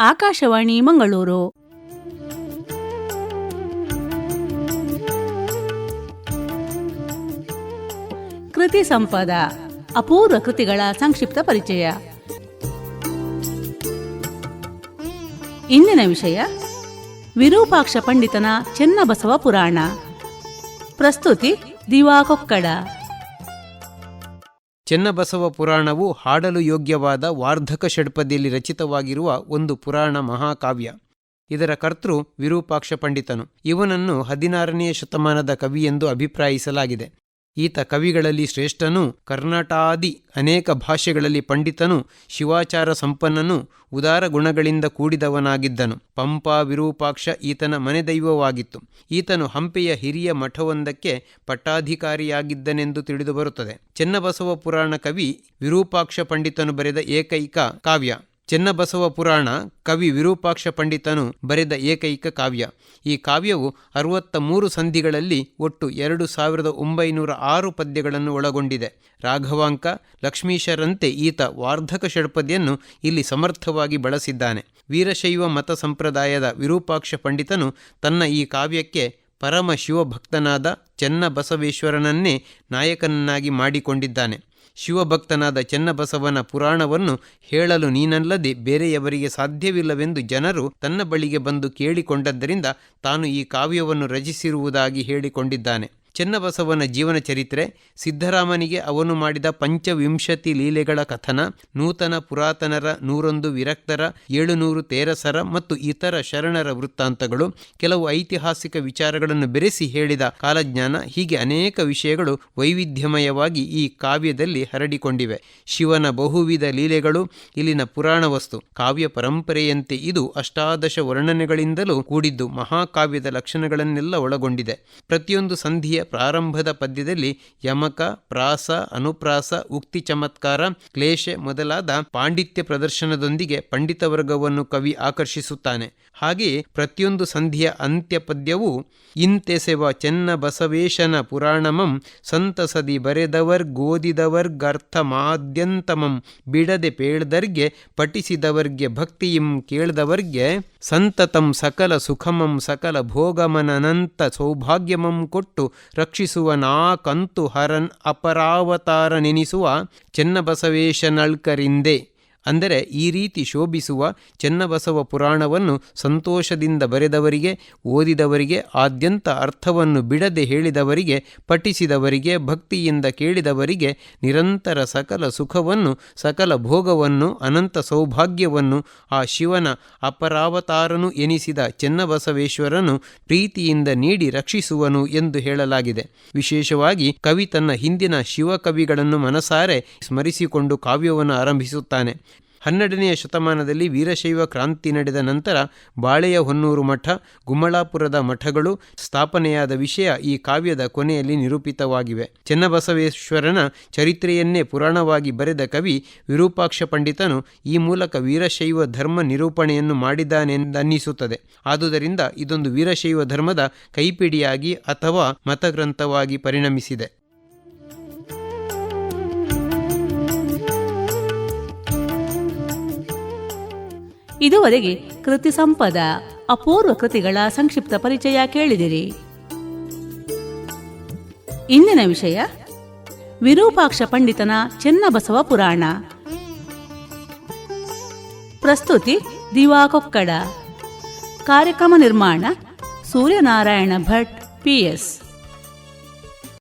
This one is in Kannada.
ಆಕಾಶವಾಣಿ ಮಂಗಳೂರು. ಕೃತಿ ಸಂಪದ, ಅಪೂರ್ವ ಕೃತಿಗಳ ಸಂಕ್ಷಿಪ್ತ ಪರಿಚಯ. ಇಂದಿನ ವಿಷಯ, ವಿರೂಪಾಕ್ಷ ಪಂಡಿತನ ಚೆನ್ನಬಸವ ಪುರಾಣ. ಪ್ರಸ್ತುತಿ ದಿವಾಕೊಕ್ಕಡ. ಚೆನ್ನಬಸವ ಪುರಾಣವು ಹಾಡಲು ಯೋಗ್ಯವಾದ ವಾರ್ಧಕ ಷಡ್ಪದಿಯಲ್ಲಿ ರಚಿತವಾಗಿರುವ ಒಂದು ಪುರಾಣ ಮಹಾಕಾವ್ಯ. ಇದರ ಕರ್ತೃ ವಿರೂಪಾಕ್ಷ ಪಂಡಿತನು. ಇವನನ್ನು ಹದಿನಾರನೆಯ ಶತಮಾನದ ಕವಿಯೆಂದು ಅಭಿಪ್ರಾಯಿಸಲಾಗಿದೆ. ಈತ ಕವಿಗಳಲ್ಲಿ ಶ್ರೇಷ್ಠನು, ಕರ್ನಾಟಾದಿ ಅನೇಕ ಭಾಷೆಗಳಲ್ಲಿ ಪಂಡಿತನು, ಶಿವಾಚಾರ ಸಂಪನ್ನನು, ಉದಾರ ಗುಣಗಳಿಂದ ಕೂಡಿದವನಾಗಿದ್ದನು. ಪಂಪ ವಿರೂಪಾಕ್ಷ ಈತನ ಮನೆದೈವವಾಗಿತ್ತು ಈತನು ಹಂಪೆಯ ಹಿರಿಯ ಮಠವೊಂದಕ್ಕೆ ಪಟ್ಟಾಧಿಕಾರಿಯಾಗಿದ್ದನೆಂದು ತಿಳಿದುಬರುತ್ತದೆ ಚೆನ್ನಬಸವ ಪುರಾಣ ಕವಿ ವಿರೂಪಾಕ್ಷ ಪಂಡಿತನು ಬರೆದ ಏಕೈಕ ಕಾವ್ಯ. ಚೆನ್ನಬಸವ ಪುರಾಣ ಕವಿ ವಿರೂಪಾಕ್ಷ ಪಂಡಿತನು ಬರೆದ ಏಕೈಕ ಕಾವ್ಯ. ಈ ಕಾವ್ಯವು ಅರವತ್ತ ಮೂರು ಸಂಧಿಗಳಲ್ಲಿ ಒಟ್ಟು ಎರಡು ಸಾವಿರದ ಒಂಬೈನೂರ ಆರು ಪದ್ಯಗಳನ್ನು ಒಳಗೊಂಡಿದೆ. ರಾಘವಾಂಕ, ಲಕ್ಷ್ಮೀಶರಂತೆ ಈತ ವಾರ್ಧಕ ಷಡ್ಪದಿಯನ್ನು ಇಲ್ಲಿ ಸಮರ್ಥವಾಗಿ ಬಳಸಿದ್ದಾನೆ. ವೀರಶೈವ ಮತ ಸಂಪ್ರದಾಯದ ವಿರೂಪಾಕ್ಷ ಪಂಡಿತನು ತನ್ನ ಈ ಕಾವ್ಯಕ್ಕೆ ಪರಮ ಶಿವಭಕ್ತನಾದ ಚೆನ್ನಬಸವೇಶ್ವರನನ್ನೇ ನಾಯಕನನ್ನಾಗಿ ಮಾಡಿಕೊಂಡಿದ್ದಾನೆ. ಶಿವಭಕ್ತನಾದ ಚೆನ್ನಬಸವನ ಪುರಾಣವನ್ನು ಹೇಳಲು ನೀನಲ್ಲದೆ ಬೇರೆಯವರಿಗೆ ಸಾಧ್ಯವಿಲ್ಲವೆಂದು ಜನರು ತನ್ನ ಬಳಿಗೆ ಬಂದು ಕೇಳಿಕೊಂಡದ್ದರಿಂದ ತಾನು ಈ ಕಾವ್ಯವನ್ನು ರಚಿಸಿರುವುದಾಗಿ ಹೇಳಿಕೊಂಡಿದ್ದಾನೆ. ಚೆನ್ನಬಸವನ ಜೀವನ ಚರಿತ್ರೆ, ಸಿದ್ದರಾಮನಿಗೆ ಅವನು ಮಾಡಿದ ಪಂಚವಿಂಶತಿ ಲೀಲೆಗಳ ಕಥನ, ನೂತನ ಪುರಾತನರ ನೂರೊಂದು ವಿರಕ್ತರ, ಏಳುನೂರು ತೇರಸರ ಮತ್ತು ಇತರ ಶರಣರ ವೃತ್ತಾಂತಗಳು ಕೆಲವು ಐತಿಹಾಸಿಕ ವಿಚಾರಗಳನ್ನು ಬೆರೆಸಿ ಹೇಳಿದ ಕಾಲಜ್ಞಾನ ಹೀಗೆ ಅನೇಕ ವಿಷಯಗಳು ವೈವಿಧ್ಯಮಯವಾಗಿ ಈ ಕಾವ್ಯದಲ್ಲಿ ಹರಡಿಕೊಂಡಿವೆ. ಶಿವನ ಬಹುವಿಧ ಲೀಲೆಗಳು ಇಲ್ಲಿನ ಪುರಾಣ ವಸ್ತು, ಕಾವ್ಯ ಪರಂಪರೆಯಂತೆ ಇದು ಅಷ್ಟಾದಶ ವರ್ಣನೆಗಳಿಂದಲೂ ಕೂಡಿದ್ದು ಮಹಾಕಾವ್ಯದ ಲಕ್ಷಣಗಳನ್ನೆಲ್ಲ ಒಳಗೊಂಡಿದೆ. ಪ್ರತಿಯೊಂದು ಸಂಧಿಯ ಪ್ರಾರಂಭದ ಪದ್ಯದಲ್ಲಿ ಯಮಕ, ಪ್ರಾಸ, ಅನುಪ್ರಾಸ, ಉಕ್ತಿ ಚಮತ್ಕಾರ, ಕ್ಲೇಶೆ ಮೊದಲಾದ ಪಾಂಡಿತ್ಯ ಪ್ರದರ್ಶನದೊಂದಿಗೆ ಪಂಡಿತ ವರ್ಗವನ್ನು ಕವಿ ಆಕರ್ಷಿಸುತ್ತಾನೆ. ಹಾಗೆಯೇ ಪ್ರತಿಯೊಂದು ಸಂಧಿಯ ಅಂತ್ಯ ಪದ್ಯವು ಇಂತೆಸೆವ ಚೆನ್ನ ಬಸವೇಶನ ಪುರಾಣಮಂ, ಸಂತಸದಿ ಬರೆದವರ್ ಗೋದಿದವರ್ಗರ್ಥ ಮಾದ್ಯಂತಮಂ ಬಿಡದೆ ಪೇಳ್ದರ್ಗೆ ಪಠಿಸಿದವರ್ಗೆ ಭಕ್ತಿಯಂ ಕೇಳ್ದವರ್ಗೆ ಸಂತತಂ ಸಕಲ ಸುಖಮಂ ಸಕಲ ಭೋಗಮನಂತ ಸೌಭಾಗ್ಯಮಂ ಕೊಟ್ಟು ರಕ್ಷಿಸುವ ನಾ ಕಂತು ಹರನ್ ಅಪರಾವತಾರ ನೆನಿಸುವ ಚೆನ್ನಬಸವೇಶನಳ್ಕರಿಂದೆ ಅಂದರೆ ಈ ರೀತಿ ಶೋಭಿಸುವ ಚೆನ್ನಬಸವ ಪುರಾಣವನ್ನು ಸಂತೋಷದಿಂದ ಬರೆದವರಿಗೆ, ಓದಿದವರಿಗೆ, ಆದ್ಯಂತ ಅರ್ಥವನ್ನು ಬಿಡದೆ ಹೇಳಿದವರಿಗೆ, ಪಠಿಸಿದವರಿಗೆ, ಭಕ್ತಿಯಿಂದ ಕೇಳಿದವರಿಗೆ ನಿರಂತರ ಸಕಲ ಸುಖವನ್ನು, ಸಕಲ ಭೋಗವನ್ನು, ಅನಂತ ಸೌಭಾಗ್ಯವನ್ನು ಆ ಶಿವನ ಅಪರಾವತಾರನು ಎನಿಸಿದ ಚೆನ್ನಬಸವೇಶ್ವರನು ಪ್ರೀತಿಯಿಂದ ನೀಡಿ ರಕ್ಷಿಸುವನು ಎಂದು ಹೇಳಲಾಗಿದೆ. ವಿಶೇಷವಾಗಿ ಕವಿ ತನ್ನ ಹಿಂದಿನ ಶಿವಕವಿಗಳನ್ನು ಮನಸಾರೆ ಸ್ಮರಿಸಿಕೊಂಡು ಕಾವ್ಯವನ್ನು ಆರಂಭಿಸುತ್ತಾನೆ. ಹನ್ನೆರಡನೆಯ ಶತಮಾನದಲ್ಲಿ ವೀರಶೈವ ಕ್ರಾಂತಿ ನಡೆದ ನಂತರ ಬಾಳೆಯ ಹೊನ್ನೂರು ಮಠ, ಗುಮ್ಮಳಾಪುರದ ಮಠಗಳು ಸ್ಥಾಪನೆಯಾದ ವಿಷಯ ಈ ಕಾವ್ಯದ ಕೊನೆಯಲ್ಲಿ ನಿರೂಪಿತವಾಗಿವೆ. ಚೆನ್ನಬಸವೇಶ್ವರನ ಚರಿತ್ರೆಯನ್ನೇ ಪುರಾಣವಾಗಿ ಬರೆದ ಕವಿ ವಿರೂಪಾಕ್ಷ ಪಂಡಿತನು ಈ ಮೂಲಕ ವೀರಶೈವ ಧರ್ಮ ನಿರೂಪಣೆಯನ್ನು ಮಾಡಿದ್ದಾನೆಂದನ್ನಿಸುತ್ತದೆ. ಆದುದರಿಂದ ಇದೊಂದು ವೀರಶೈವ ಧರ್ಮದ ಕೈಪಿಡಿಯಾಗಿ ಅಥವಾ ಮತಗ್ರಂಥವಾಗಿ ಪರಿಣಮಿಸಿದೆ. ಇದುವರೆಗೆ ಕೃತಿ ಸಂಪದ, ಅಪೂರ್ವ ಕೃತಿಗಳ ಸಂಕ್ಷಿಪ್ತ ಪರಿಚಯ ಕೇಳಿದಿರಿ. ಇಂದಿನ ವಿಷಯ, ವಿರೂಪಾಕ್ಷ ಪಂಡಿತನ ಚೆನ್ನಬಸವ ಪುರಾಣ. ಪ್ರಸ್ತುತಿ, ದಿವಾಕೊಕ್ಕಡ. ಕಾರ್ಯಕ್ರಮ ನಿರ್ಮಾಣ, ಸೂರ್ಯನಾರಾಯಣ ಭಟ್ ಪಿಎಸ್